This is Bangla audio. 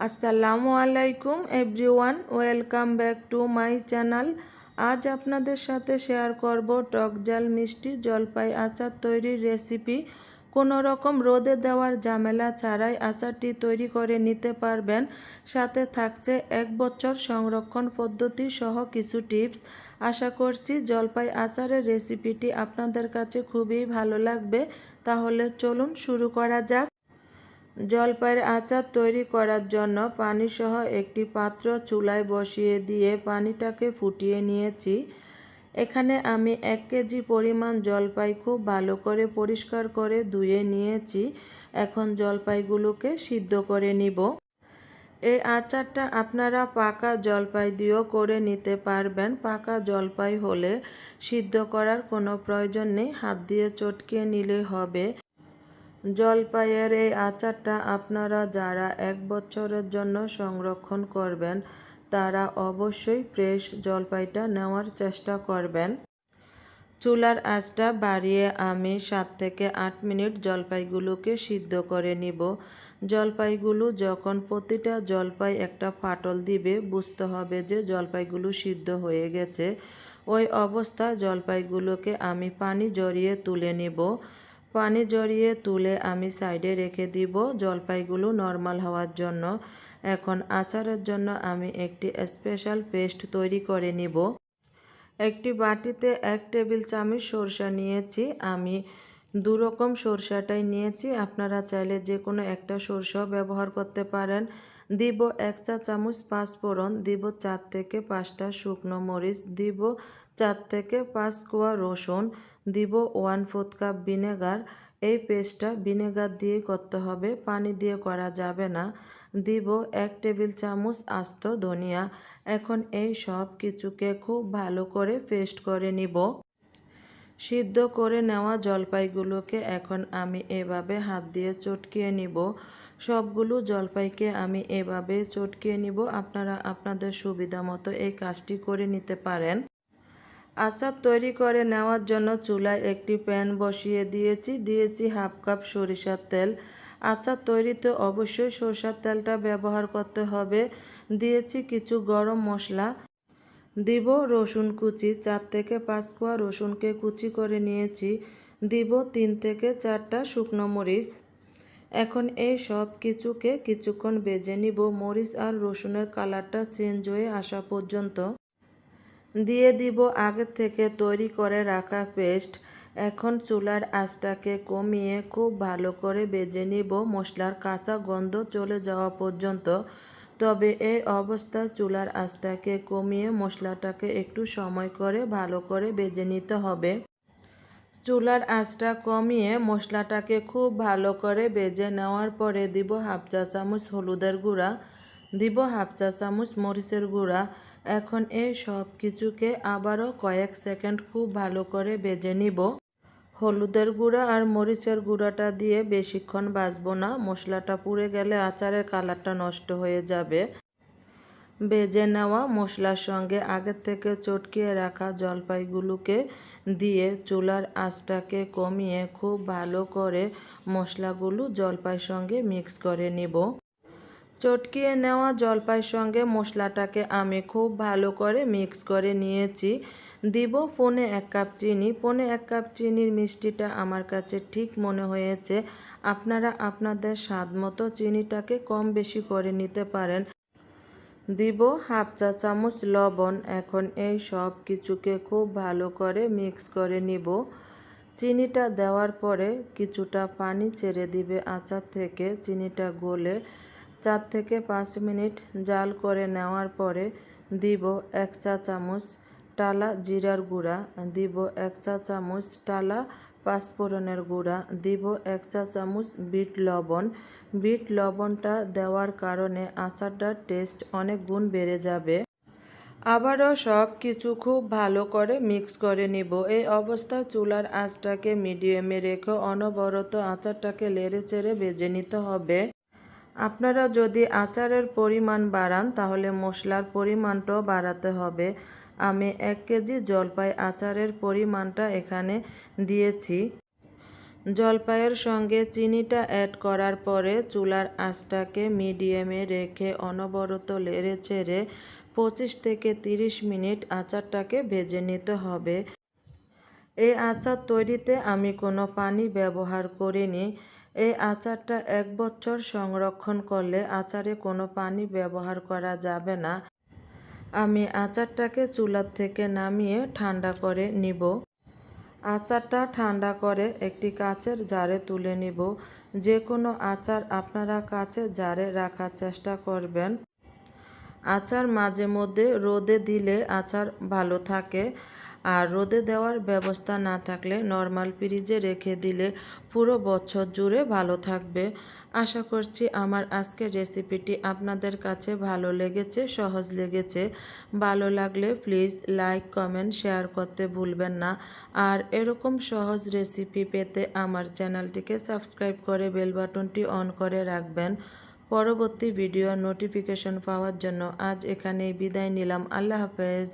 আসসালামু আলাইকুম, everyone. Welcome back to my channel. আজ আপনাদের সাথে শেয়ার করব টক জাল মিষ্টি জলপাই আচার তৈরির রেসিপি। কোনো রকম রোদে দেওয়ার ঝামেলা ছাড়াই আচারটি তৈরি করে নিতে পারবেন। সাথে থাকছে এক বছর সংরক্ষণ পদ্ধতি সহ কিছু টিপস। আশা করছি জলপাই আচারের রেসিপিটি আপনাদের কাছে খুবই ভালো লাগবে। তাহলে চলুন শুরু করা যাক। জলপাইয়ের আচার তৈরি করার জন্য পানিসহ একটি পাত্র চুলায় বসিয়ে দিয়ে পানিটাকে ফুটিয়ে নিয়েছি। এখানে আমি এক কেজি পরিমাণ জলপাই খুব ভালো করে পরিষ্কার করে ধুয়ে নিয়েছি। এখন জলপাইগুলোকে সিদ্ধ করে নিব। এই আচারটা আপনারা পাকা জলপাই দিয়েও করে নিতে পারবেন। পাকা জলপাই হলে সিদ্ধ করার কোনো প্রয়োজন নেই। হাত দিয়ে চটকিয়ে নিলে হবে। জলপাইয়ের এই আচারটা আপনারা যারা এক বছরের জন্য সংরক্ষণ করবেন, তারা অবশ্যই ফ্রেশ জলপাইটা নেওয়ার চেষ্টা করবেন। চুলার আঁচটা বাড়িয়ে আমি সাত থেকে আট মিনিট জলপাইগুলোকে সিদ্ধ করে নিব। জলপাইগুলো যখন প্রতিটা জলপাই একটা ফাটল দিবে, বুঝতে হবে যে জলপাইগুলো সিদ্ধ হয়ে গেছে। ওই অবস্থায় জলপাইগুলোকে আমি পানি জড়িয়ে তুলে নিব। পানি জড়িয়ে তুলে আমি সাইডে রেখে দিব জলপাইগুলো নর্মাল হওয়ার জন্য। এখন আচারের জন্য আমি একটি স্পেশাল পেস্ট তৈরি করে নিব। একটি বাটিতে এক টেবিল চামচ সরষা নিয়েছি। আমি দু রকম সরষাটাই নিয়েছি। আপনারা চাইলে যে কোনো একটা সরষাও ব্যবহার করতে পারেন। দিব এক চা চামচ পাঁচফোড়ন দিব চার থেকে পাঁচটা শুকনো মরিচ, দিব চার থেকে পাঁচ কোয়া রসুন, দিব ওয়ান ফোর্থ কাপ ভিনেগার। এই পেস্টটা ভিনেগার দিয়ে করতে হবে, পানি দিয়ে করা যাবে না। দিব এক টেবিল চামচ আস্ত ধনিয়া। এখন এই সব কিছুকে খুব ভালো করে পেস্ট করে নিব। সিদ্ধ করে নেওয়া জলপাইগুলোকে এখন আমি এভাবে হাত দিয়ে চটকিয়ে নিব। সবগুলো জলপাইকে আমি এভাবে চটকিয়ে নিব। আপনারা আপনাদের সুবিধা মতো এই কাজটি করে নিতে পারেন। আচার তৈরি করে নেওয়ার জন্য চুলায় একটি প্যান বসিয়ে দিয়েছি। দিয়েছি হাফ কাপ সরিষার তেল। আচার তৈরিতে অবশ্যই সরষার তেলটা ব্যবহার করতে হবে। দিয়েছি কিছু গরম মশলা। দিব রসুন কুচি। চার থেকে পাঁচ কোয়া রসুনকে কুচি করে নিয়েছি। দিব তিন থেকে চারটা শুকনো মরিচ। এখন এই সব কিছুকে কিছুক্ষণ বেজে নিব। মরিচ আর রসুনের কালারটা চেঞ্জ হয়ে আসা পর্যন্ত। দিয়ে দিব আগে থেকে তৈরি করে রাখা পেস্ট। এখন চুলার আঁচটাকে কমিয়ে খুব ভালো করে বেজে নিব। মশলার কাঁচা গন্ধ চলে যাওয়া পর্যন্ত। তবে এই অবস্থায় চুলার আঁচটাকে কমিয়ে মশলাটাকে একটু সময় করে ভালো করে বেজে নিতে হবে। চুলার আঁচটা কমিয়ে মশলাটাকে খুব ভালো করে বেজে নেওয়ার পরে দিব হাফ চা চামচ হলুদের গুঁড়া, দিব হাফ চা চামচ মরিচের গুঁড়া। এখন এই সব কিছুকে আবারও কয়েক সেকেন্ড খুব ভালো করে বেজে নিব। হলুদের গুঁড়া আর মরিচের গুঁড়াটা দিয়ে বেশিক্ষণ বাজবো না, মশলাটা পুড়ে গেলে আচারের কালারটা নষ্ট হয়ে যাবে। বেজে নেওয়া মশলার সঙ্গে আগের থেকে চটকিয়ে রাখা জলপাইগুলোকে দিয়ে চুলার আঁচটাকে কমিয়ে খুব ভালো করে মশলাগুলো জলপাইয়ের সঙ্গে মিক্স করে নিব। চটকিয়ে নেওয়া জলপাইয়ের সঙ্গে মশলাটাকে আমি খুব ভালো করে মিক্স করে নিয়েছি। দিব ফোনে এক কাপ চিনি। ফোনে এক কাপ চিনির মিষ্টিটা আমার কাছে ঠিক মনে হয়েছে। আপনারা আপনাদের স্বাদ মতো চিনিটাকে কম বেশি করে নিতে পারেন। দিব হাফ চা চামচ লবণ। এখন এই সব কিছুকে খুব ভালো করে মিক্স করে নিব। চিনিটা দেওয়ার পরে কিছুটা পানি ছেড়ে দিবে আচার থেকে। চিনিটা গলে চার থেকে পাঁচ মিনিট জাল করে নেওয়ার পরে দিব এক চা চামচ টালা জিরার গুঁড়া। দিব এক চা চামচ টালা পাঁচফোড়নের গুঁড়া, দিব এক চা চামচ বিট লবণ। বিট লবণটা দেওয়ার কারণে আচারটার টেস্ট অনেক গুণ বেড়ে যাবে। আবারও সব কিছু খুব ভালো করে মিক্স করে নিব। এই অবস্থায় চুলার আঁচটাকে মিডিয়ামে রেখে অনবরত আচারটাকে লেড়ে চেড়ে বেজে নিতে হবে। আপনারা যদি আচারের পরিমাণ বাড়ান, তাহলে মশলার পরিমাণটাও বাড়াতে হবে। আমি এক কেজি জলপাই আচারের পরিমাণটা এখানে দিয়েছি। জলপাইয়ের সঙ্গে চিনিটা অ্যাড করার পরে চুলার আঁচটাকে মিডিয়ামে রেখে অনবরত লেড়ে চেড়ে পঁচিশ থেকে তিরিশ মিনিট আচারটাকে ভেজে নিতে হবে। এই আচার তৈরিতে আমি কোনো পানি ব্যবহার করিনি। এই আচারটা এক বছর সংরক্ষণ করলে আচারে কোনো পানি ব্যবহার করা যাবে না। আমি আচারটাকে চুলার থেকে নামিয়ে ঠান্ডা করে নিব। আচারটা ঠান্ডা করে একটি কাচের জারে তুলে নিব। যে কোনো আচার আপনারা কাচের জারে রাখার চেষ্টা করবেন। আচার মাঝে মধ্যে রোদে দিলে আচার ভালো থাকে। আর রোদে দেওয়ার ব্যবস্থা না থাকলে নর্মাল ফ্রিজে রেখে দিলে পুরো বছর জুড়ে ভালো থাকবে। আশা করছি আমার আজকের রেসিপিটি আপনাদের কাছে ভালো লেগেছে, সহজ লেগেছে। ভালো লাগলে প্লিজ লাইক, কমেন্ট, শেয়ার করতে ভুলবেন না। আর এরকম সহজ রেসিপি পেতে আমার চ্যানেলটিকে সাবস্ক্রাইব করে বেল বাটনটি অন করে রাখবেন। পরবর্তী ভিডিও নোটিফিকেশন পাওয়ার জন্য আজ এখানেই বিদায় নিলাম। আল্লাহ হাফেজ।